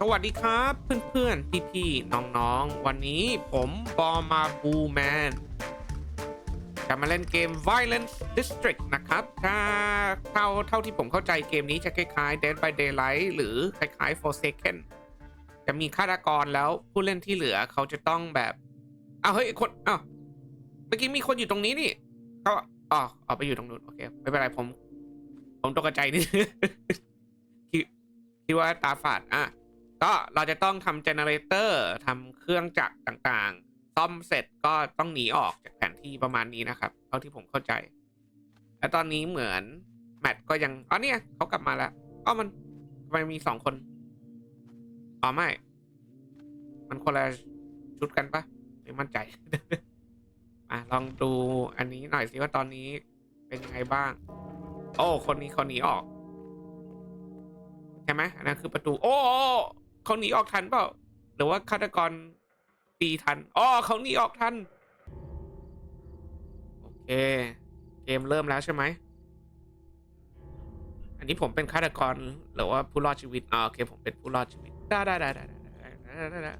สวัสดีครับเพื่อนๆ พี่ๆ น้องๆ วันนี้ผมบอมาบูแมนจะมาเล่นเกม Violence District นะครับ ถ้าเท่าเท่าที่ผมเข้าใจเกมนี้จะคล้ายๆ Dead by Daylight หรือคล้ายๆ Forsaken จะมีฆาตกรแล้วผู้เล่นที่เหลือเขาจะต้องแบบอ้าวเฮ้ยคนอ้าวเมื่อกี้มีคนอยู่ตรงนี้นี่เขาอ๋อเอาไปอยู่ตรงนู้นโอเคไม่เป็นไรผม ผมตกใจนิดคิดว่าตาฝาดอะ ก็เราจะต้องทำเจเนเรเตอร์ทำเครื่องจักรต่างๆ ซ่อมเสร็จก็ต้องหนีออกจากแผนที่ประมาณนี้นะครับ เท่าที่ผมเข้าใจ และตอนนี้เหมือนแมทก็ยังอ๋อเนี่ยเขากลับมาแล้วอ๋อมันทำไมมีสองคนอ๋อไม่ มันคนละชุดกันปะไม่มั่นใจอะลองดูอันนี้หน่อยสิว่าตอนนี้เป็นยังไงบ้าง โอ้ คนนี้เขาหนีออก ใช่ไหมอันนั้นคือประตู โอ้ เขาหนีออกทันเปล่าหรือว่าฆาตกรตีทันอ๋อเขาหนีออกทันโอเค เกมเริ่มแล้วใช่ไหมอันนี้ผมเป็นฆาตกรหรือว่าผู้รอดชีวิตอ๋อโอเคผมเป็นผู้รอดชีวิตได้ได้ได้ได้ได้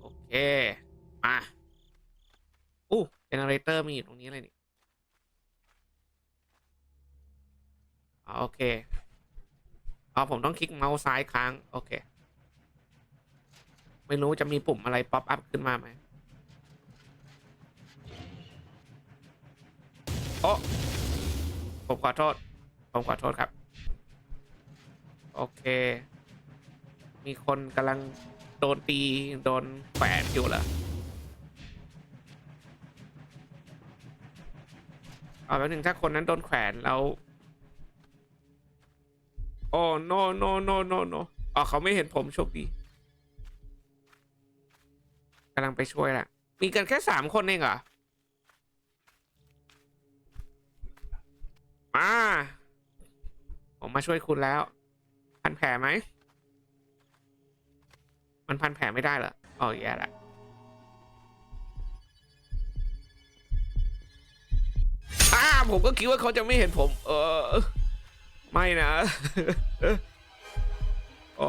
โอเคมาอู้เจนเนอเรเตอร์มีอยู่ตรงนี้เลยนี่โอเคอ๋ผมต้องคลิกเมาส์ซ้ายค้าง โอเค ไม่รู้จะมีปุ่มอะไรป๊อปอัพขึ้นมาไหมโอ้ผมขอโทษ ผมขอโทษครับ โอเค มีคนกำลังโดนตี โดนแขวนอยู่เหรอเอาแล้วหนึ่งถ้าคนนั้นโดนแขวนแล้ว โอ้ no no no no no อ๋อเขาไม่เห็นผมโชคดีำลังไปช่วยแหละ มีกันแค่สามคนเองเหรอ มา ผมมาช่วยคุณแล้ว พันแผลไหม มันพันแผลไม่ได้เหรออ๋อแย่ละอ้าผมก็คิดว่าเขาจะไม่เห็นผม เออ ไม่นะโอ้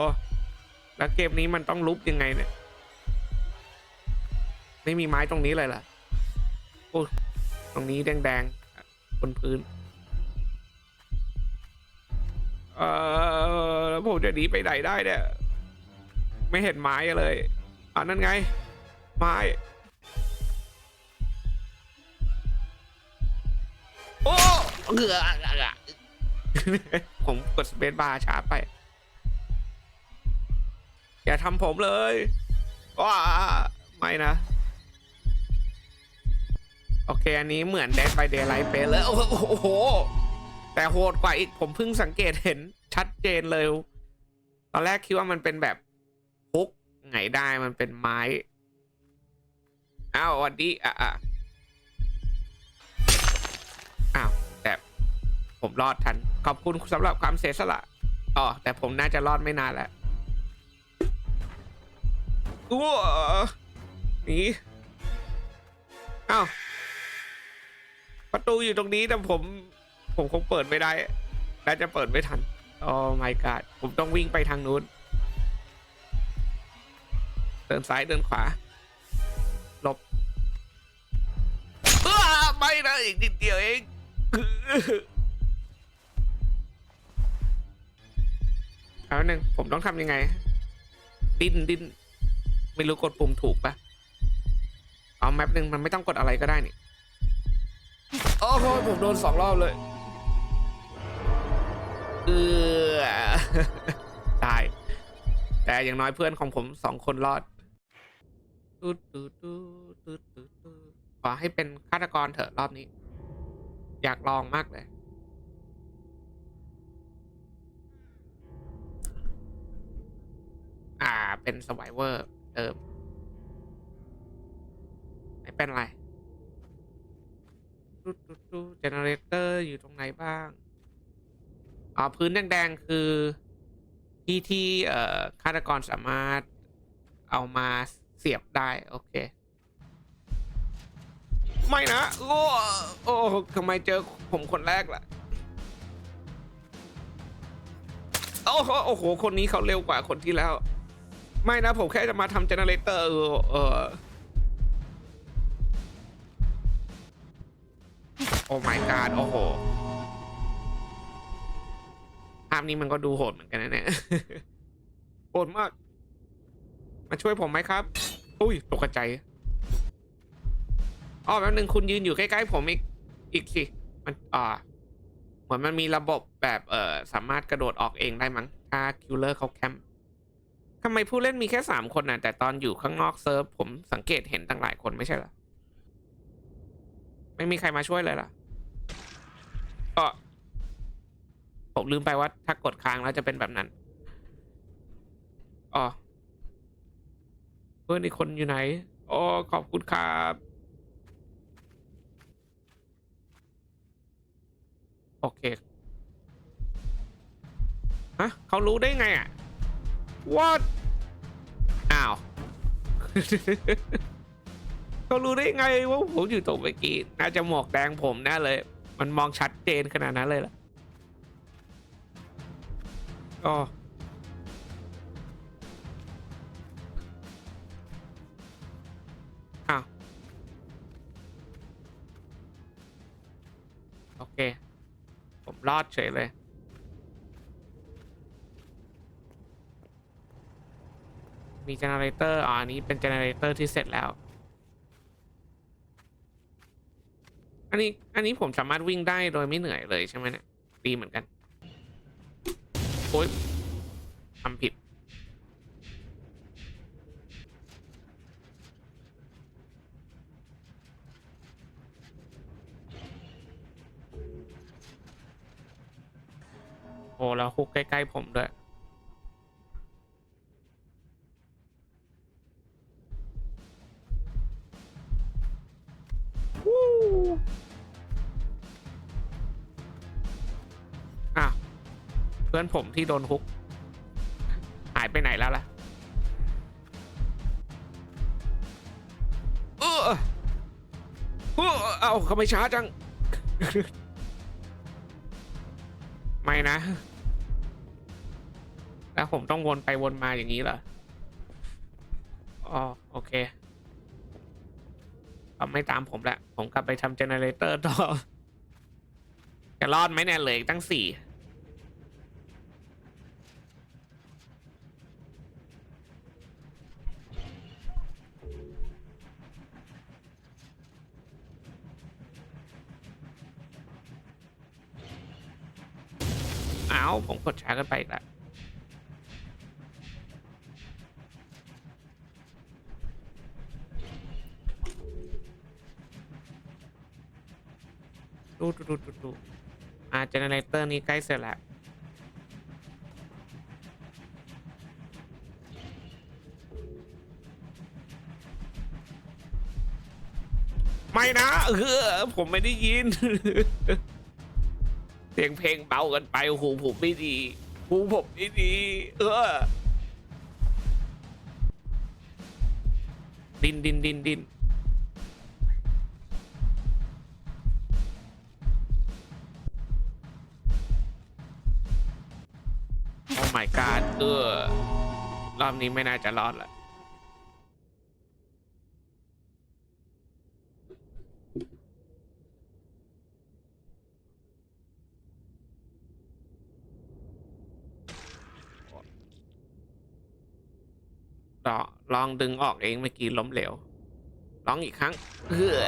แล้วเกมนี้มันต้องลุกยังไงเนี่ย ไม่มีไม้ตรงนี้เลยเหรอโอ้ตรงนี้แดงๆบนพื้น เออแล้วผมจะหนีไปไหนได้เนี่ย ไม่เห็นไม้เลยอ่านั่นไง ไม้ โอ้เหลือผมกดสเปซบาร์ช้าไป อย่าทำผมเลยว้าไม่นะ โอเค อันนี้เหมือน Dead by Daylight เป๊ะเลย โอ้โห แต่โหดกว่าอีก ผมเพิ่งสังเกตเห็นชัดเจนเลย ตอนแรกคิดว่ามันเป็นแบบพุกไงได้มันเป็นไม้ อ้าววัสดีอะอะอ้าว แต่ผมรอดทัน ขอบคุณสำหรับความเสียสละ อ๋อ แต่ผมน่าจะรอดไม่นานแล้วอ้วนี่อ้าว ประตูอยู่ตรงนี้แต่ผม ผมคงเปิดไม่ได้น่าจะเปิดไม่ทันโอ้ my god ผมต้องวิ่งไปทางนู้นเดินซ้ายเดินขวาหลบอ้าไม่นะอีกนิดเดียวเองเอาหนึ่งผมต้องทำยังไง ดิ้นดิ้นไม่รู้กดปุ่มถูกปะเอาแมปหนึ่งมันไม่ต้องกดอะไรก็ได้นี่ โอ้โหผมโดนสองรอบเลยเออตาย แต่อย่างน้อยเพื่อนของผมสองคนรอดตูดตูดตูดตูดตูดตูขอให้เป็นฆาตกรเถอะรอบนี้ อยากลองมากเลย อ่าเป็นสไวเวอร์เดิม ไม่เป็นไร ดูดูดูเจเนเรเตอร์อยู่ตรงไหนบ้างอ๋อพื้นแดง ๆ คือ ที่ที่เอ่อฆาตกรสามารถเอามาเสียบได้ โอเค ไม่นะ โอ้โอ้ทำไมเจอผมคนแรกล่ะ โอ้โหโอ้โห คนนี้เขาเร็วกว่าคนที่แล้ว ไม่นะ ผมแค่จะมาทำเจเนเรเตอร์เออ โอ้ my god โอ้โห ภาพนี้มันก็ดูโหดเหมือนกันนะเนี่ย โหดมาก มาช่วยผมไหมครับ อุ้ย ตกใจอ๋อแป๊บนึงคุณยืนอยู่ใกล้ๆผมอีก อีกสิ มัน อ่า เหมือนมันมีระบบแบบ เอ่อ สามารถกระโดดออกเองได้มั้ง ถ้าคิลเลอร์เขาแคมป์ทำไมผู้เล่นมีแค่สามคนน่ะ แต่ตอนอยู่ข้างนอกเซิร์ฟผมสังเกตเห็นตั้งหลายคนไม่ใช่เหรอ ไม่มีใครมาช่วยเลยล่ะ ก็ผมลืมไปว่าถ้ากดค้างแล้วจะเป็นแบบนั้นอ๋อเพื่อนอีกคนอยู่ไหนอ๋อขอบคุณครับโอเคฮะเขารู้ได้ไงอะ what อ้าว เขารู้ได้ไงว่าผมอยู่ตรงเมื่อกี้ น่าจะหมวกแดงผมแน่เลย มันมองชัด เจนขนาดนั้นเลยล่ะอ๋ออ้าวโอเค ผมรอดเฉยเลยมีเจเนเรเตอร์อ๋ออันนี้เป็นเจเนเรเตอร์ที่เสร็จแล้ว อันนี้อันนี้ผมสามารถวิ่งได้โดยไม่เหนื่อยเลยใช่ไหมเนี่ยดีเหมือนกันโอ๊ยทำผิด โอ้แล้วคุกใกล้ ๆ ผมด้วย เพื่อนผมที่โดนฮุก หายไปไหนแล้วล่ะเออเออเอาเขาไม่ช้าจัง ไม่นะ แล้วผมต้องวนไปวนมาอย่างนี้เหรออ๋อโอเคเขาไม่ตามผมละ ผมกลับไปทำเจเนเรเตอร์ต่อ จะรอดไหมเนี่ยเหลืออีกตั้งสี่าผมกดช้ากันไปอีกแล้วดูดูดูดูดูอ่าเจเนเรเตอร์นี้ใกล้เสร็จแล้วไม่นะเออผมไม่ได้ยิน สียงเพลงเบากันไปหูผมไม่ดีหูผมไม่ดี เออ ดินดินดินดินโอ้ my god เออ รอบนี้ไม่น่าจะรอดละ ลองลองดึงออกเองเมื่อกี้ล้มเหลวลองอีกครั้งเออ